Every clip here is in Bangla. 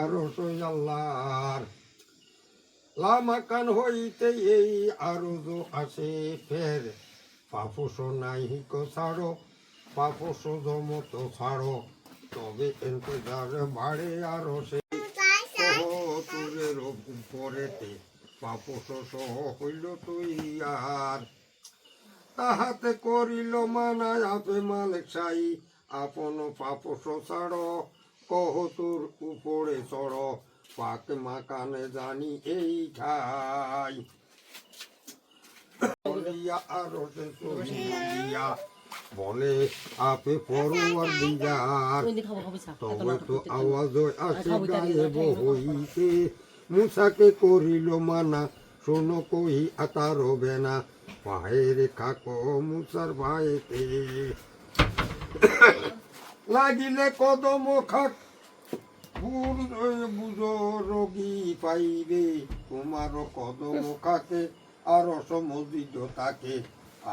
আরও আল্লাহর। লামাকান হইতে এই আরও আসে ফের। পাপুস নাই কো ছাড়ো পাপুস জমত ছাড়ো। তবে এন্তজার বাড়ে আরও সে। তুরের উপরেতে পাপুস সহ হইল তুই আর তাহাতে করিল মানায় আপে মালিক সাই, আপন পাপস ছাড়। কহ তোর উপরে চড় পাক মাকানে জানি এই ঠাই। বলে আপে খাব চা তবে তো আওয়াজ আসে গায়েব হইতে। মুসাকে করিল মানা শোনো কই আতার হবে না। পায়ের খাকো মুসার ভাইতে লাগিলে কদম খাক। রোগী পাইবে তোমার কদম খাকে, আর সমজিত তাকে।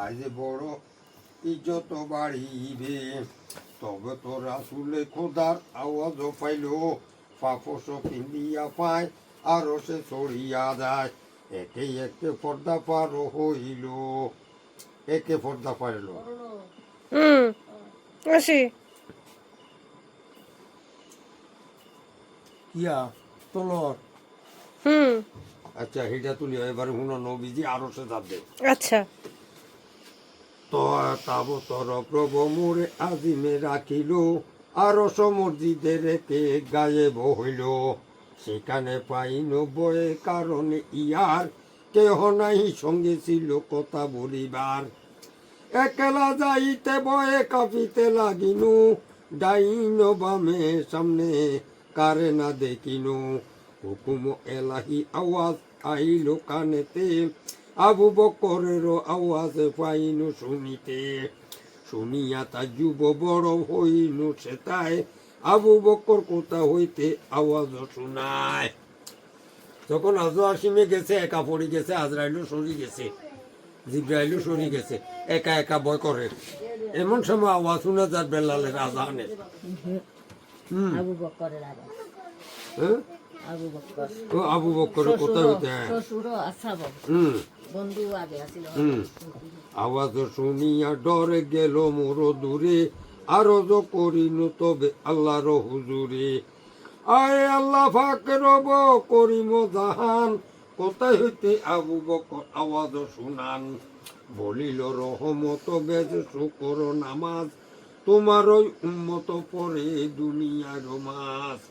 আজ বড় ইজ্জত বাড়িবে। তবে তো রাসুলে খোদার আওয়াজ পাইল। পাপস পিন্দিয়া পায়, আরও সে ছড়িয়া যায়। একে একে পর্দা পার হইল। একে পর্দা পাইল হুম, আসি। কিয়া? তলর হুম। আচ্ছা হিটা তুলি এবার হুন নবীজি আরও সে যাবে আচ্ছা। তো তাব তর প্রভু মোরে আজিমে রাখিল আরও সমর্জিতে রেখে গায়েব হইল। সেখানে পাইন বয়ে কারণে ইয়ার কেহ নাই সঙ্গে ছিল কথা বলিবার। একলা যাইতে বয়ে কাঁপিতে লাগিনু ডাইন বামে সামনে কারে না দেখিনু। হুকুম এলাহি আওয়াজ আইল কানেতে। আবু বকরের আওয়াজ পাইনু শুনিতে। শুনিয়া তা যুব বড় হইনু সেটাই আবু বকর কোথা হইতে আওয়াজ শোনায়। যখন আজও আসিমে গেছে, একা পড়ে গেছে, আজরাইলও সরি গেছে, জিব্রাইলও সরি গেছে, একা একা ভয় করে। এমন সময় আওয়াজ শোনা যার বেলালের আজানের। আবু বক্করের আবার। হ্যাঁ? আবু বক্কর। ও আবু বকরের কোথায় হইতে শ্বশুর আচ্ছা বাবু হুম। বন্ধু আগে হুম। আওয়াজ শুনিয়া ডরে গেল মোর দূরে। আরও যো করিনু তবে আল্লাহর হুজুরে। আয় আল্লাহ ফাকের রব করিম জাহান। কোথায় হইতে আবু বকর আওয়াজ শুনান? বলিল রহমত বেজ শুকর নামাজ। তোমার ওই উন্মত পরে দুনিয়ার মাস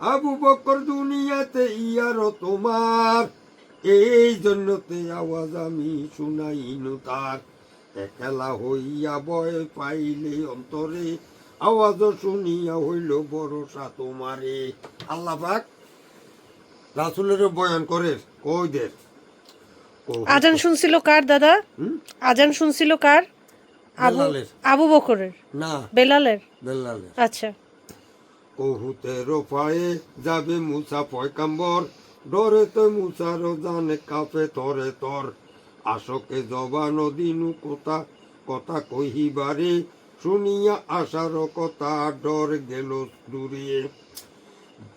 আবু বকর দুনিয়াতে ইয়ার তোমার। এই জন্যতে আওয়াজ আমি শুনাইনু তার। একলা হইয়া ভয় পাইলে অন্তরে আওয়াজ শুনিয়া হইল ভরসা তোমারে। আল্লাহ পাক রাসুলের বয়ান করে কই দের আজান শুনছিল কার দাদা? আজান শুনছিল কার? বেলালের। আবু বকরের? না। বেলালের? বেল্লালের আচ্ছা। কহুতের পায়ে যাবে মুসা পয়কাম্বর ডরে তো মুসার জানে কাপে তরে তর আশকে জবান দিনু কথা কথা কহিবারে শুনিয়া আশার কথা ডর গেল দূরে।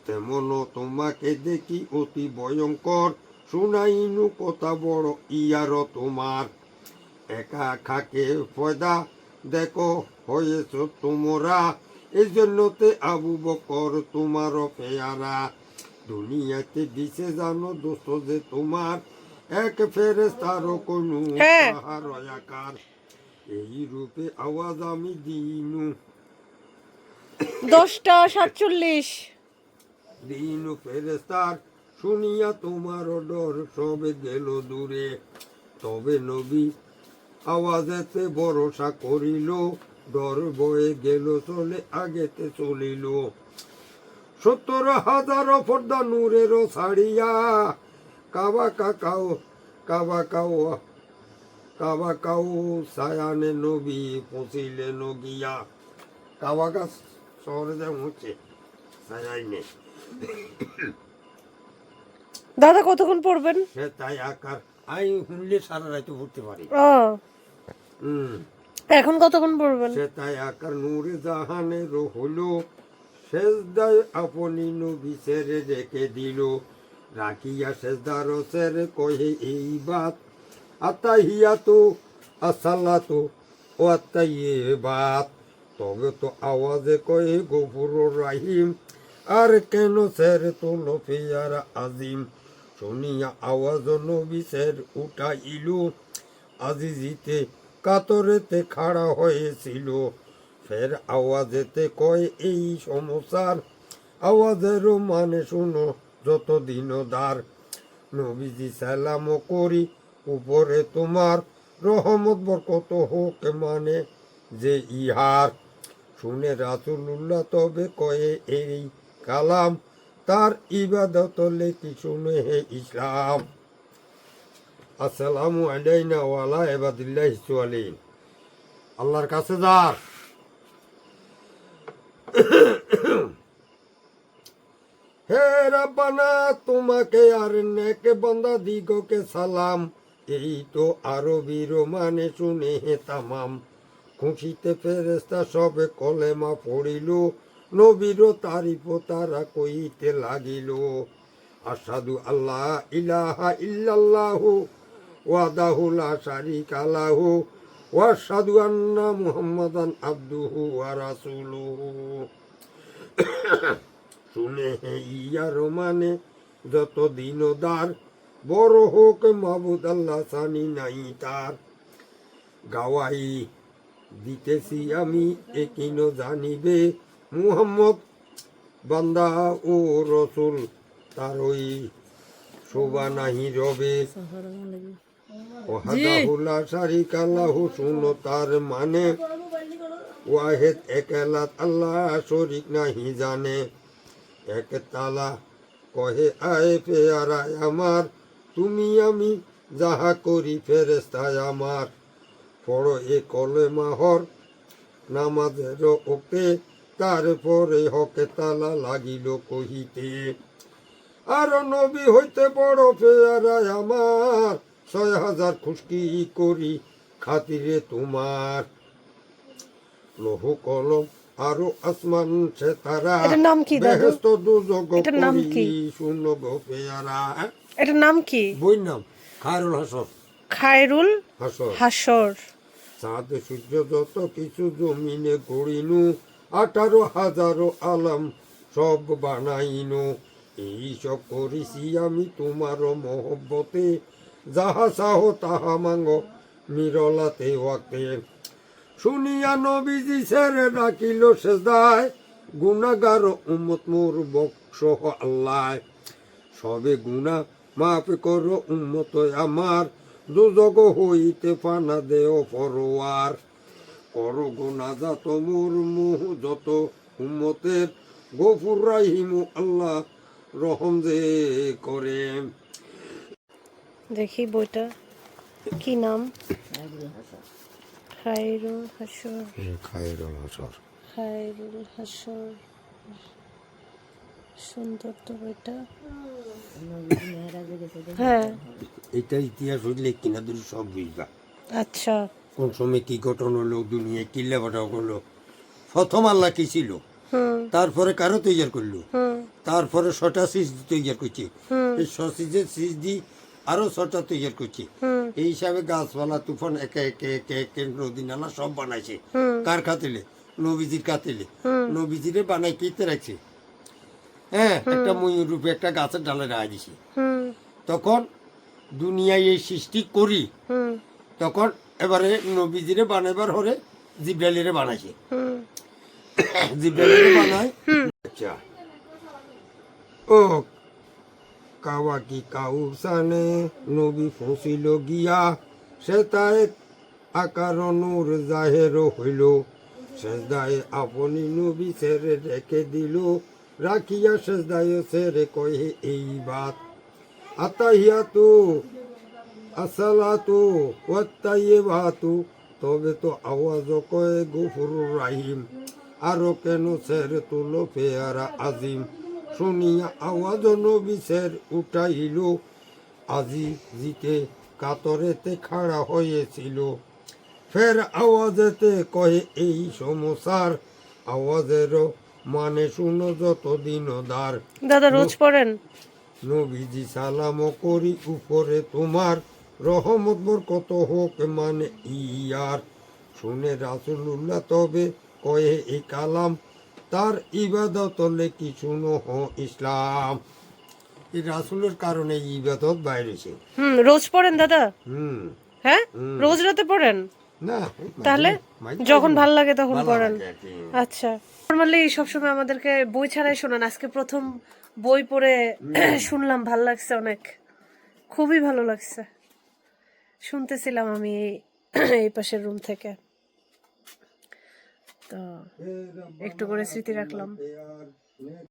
তেমন তোমাকে দেখি অতি ভয়ঙ্কর শুনাইনু কথা বড় ইয়ার তোমার। একা খাকে ফয়দা দেখো হয়েছ তোমরা। এই জন্যতে আবু বকর তোমার পেয়ারা। দুনিয়াতে দিছে জানো দোস্ত যে তোমার। এক ফেরে তার কোনো হ্যাঁ। আকার এই রূপে আওয়াজ আমি দিনু। দশটা সাতচল্লিশ। দিনু ফেরেস্তার শুনিয়া তোমার ডর সবে গেল দূরে। তবে নবী আওয়াজেতে ভরসা করিল ডর বয়ে গেল চলে আগেতে চলিল। সত্তর হাজার ফর্দা নূরের ছাড়িয়া কাবা কাকাও কাবা কাও কাবা কাউ সায়ানে নবী পৌঁছিলে নগিয়া। কাবা গাছ শহরে যেমন হচ্ছে সায়াই নেই। দাদা কতক্ষণ পড়বেন? সে তাই আকার আই শুনলে সারা রাতে পড়তে পারি। এখন কতক্ষণ পড়বেন? সে তাই আকার নূরে জাহানের হলো। সেজদায় আপনি নবী ছেড়ে রেখে দিল। রাখিয়া সেজদার ছেড়ে কহে, এই বাত আতাহিয়াতু আসালাতু ও আত্মাইয়ে বাত। তবে তো আওয়াজে কয়ে, গফুর রাহিম, আর কেন স্যার তো লফিয়ার আজিম? শুনিয়া আওয়াজ নবী স্যার উঠাইল। আজিজিতে কাতরেতে খাড়া হয়েছিল। ফের আওয়াজেতে কয়, এই সমস্যার আওয়াজেরও মানে শুনো যত দিনদার নবীজি সালাম করি, উপরে তোমার রহমত বরকত হোক মানে যে ইহার। শুনে রাসুল্লাহ তবে কয়ে, এই কালাম তার ইবাদত লেখি শুনে হে ইসলাম। আসসালামু আলাইনা ওয়ালা এবাদিল্লাহ সালিন আল্লাহর কাছে যার হে রাব্বানা, তোমাকে আর নেকে বন্দা দিগকে সালাম। এই তো আরবির মানে শুনে হে তামাম। খুশিতে ফেরেস্তা সবে কলেমা পড়িল। নবীর তারিফ তারা কইতে লাগিল। আসাদু আল্লাহ ইলাহা ইল্লাল্লাহু ওয়াদাহু লা শারিকা লাহু ওয়াশহাদু আন্না মুহাম্মাদান আবদুহু ওয়া রাসূলুহু। শুনে ইয়ার মানে যত দিনদার বড় হোক মাবুদ আল্লাহ সানি নাই তার। গাওয়াই দিতেছি আমি একিন জানিবে মুহাম্মদ, বান্দা ও রসুল তার ওই শোভা নাহি রবে। শুনো তার মানে। ওয়াহেদ একেলাত আল্লাহ শরিক নাহি জানে। এক তালা কহে আয় পেয়ারায় আমার তুমি আমি যাহা করি ফেরেস্তায় আমার। পড়ো এ কলে মাহর নামাজের ওকে তারপরে হকে তালা লাগিল কহিতে আর নবী হইতে বড় পেয়ারায় আমার ছয় হাজার খুশকি করি খাতিরে তোমার। লৌহ কলম আরও আসমান সে তারা। নাম কি দুজগ নাম কি? করি শুনো গো পেয়ারা। এটার নাম কি? বই নাম? খায়রুল হাসর। খায়রুল হাসর। হাসর। চাঁদ সূর্য যত কিছু জমিনে গড়িনু আঠারো হাজারো আলাম সব বানাইনু। এই সব করেছি আমি তোমার মহব্বতে। যাহা চাহ তাহা মাঙ্গ মিরলাতে ওয়াক্তে। শুনিয়া নবীজি সেরে রাখিল সেদায় গুণাগার উম্মত মোর বক্স আল্লাহ সবে গুণা মাফ করো উন্মত আমার, দুজগ হইতে পানা দেও ফরোয়ার কর গুণা যত মোর মুহ যত উম্মতের, গফুর রাহিমু আল্লাহ রহম যে করে। দেখি বইটা। কি নাম? খায়রুল হাসর খায়রুল হাসর খায়রুল হাসর সুন্দর তো বইটা। হ্যাঁ। এটা ইতিহাস হইলে কিনা দূর সব বুঝবা। আচ্ছা। কোন সময় কি ঘটনা হলো দুনিয়ায় কি লেবাটা করল প্রথম আল্লাহ কি ছিল? তারপরে কারও তৈরি করল। তারপরে ছটা সিজ তৈরি করছে। হুম। এই সসিজের সিজ দি আরও ছটা তৈরি করছি। এই হিসাবে গাছপালা তুফান একে একে একে একে নদী নালা সব বানাইছে। কার খাতিলে? নবীজির খাতিলে। নবীজিরে বানাই কিতে রাখছে? হ্যাঁ একটা ময়ূর রূপে একটা গাছের ডালে রাখা দিছে। তখন দুনিয়ায় এই সৃষ্টি করি। তখন এবারে নবীজিরে বানাইবার হরে জিব্রাইলিরে বানাইছে। হুম। জিব্রাইলিরে বানায় আচ্ছা। ও কাওয়াকি কাউসানে নবী ফসিল গিয়া, সে তাই আকার নূর জাহের হইল। সেজদায় আপনি নবী সেরে রেখে দিল, রাখিয়া সেজদায় সেরে কহে, এই বাত, আতাহিয়াতু, আসসালাতু ওয়াত্তাইয়িবাতু তবে তো আওয়াজ কয়ে গফুরুর রাহিম, আরও কেন সের তুলো পেয়ারা আজিম। শুনিয়া আওয়াজ নবী সের উঠাইল। আজি জিতে কাতরেতে খাড়া হয়েছিল। ফের আওয়াজেতে কহে এই সমস্যার আওয়াজেরও মানে শুনো যত দিনদার দাদা রোজ পড়েন? নবীজি সালাম করি উপরে তোমার। রহমত বরকত হোক মানে ইয়ার শুনে রাসুল্লাহ তবে কয়ে এই কালাম তার ইবাদত হলে কিছু হ ইসলাম। এই রাসুলের কারণে ইবাদত বাইরেছে হুম রোজ পড়েন দাদা? হুম। হ্যাঁ? রোজ রাতে পড়েন? না তাহলে যখন ভালো লাগে তখন পড়েন। আচ্ছা। নর্মালি সবসময় আমাদেরকে বই ছাড়াই শোনান। আজকে প্রথম বই পড়ে শুনলাম ভালো লাগছে অনেক। খুবই ভালো লাগছে। শুনতেছিলাম আমি এই পাশের রুম থেকে। তো একটু করে স্মৃতি রাখলাম।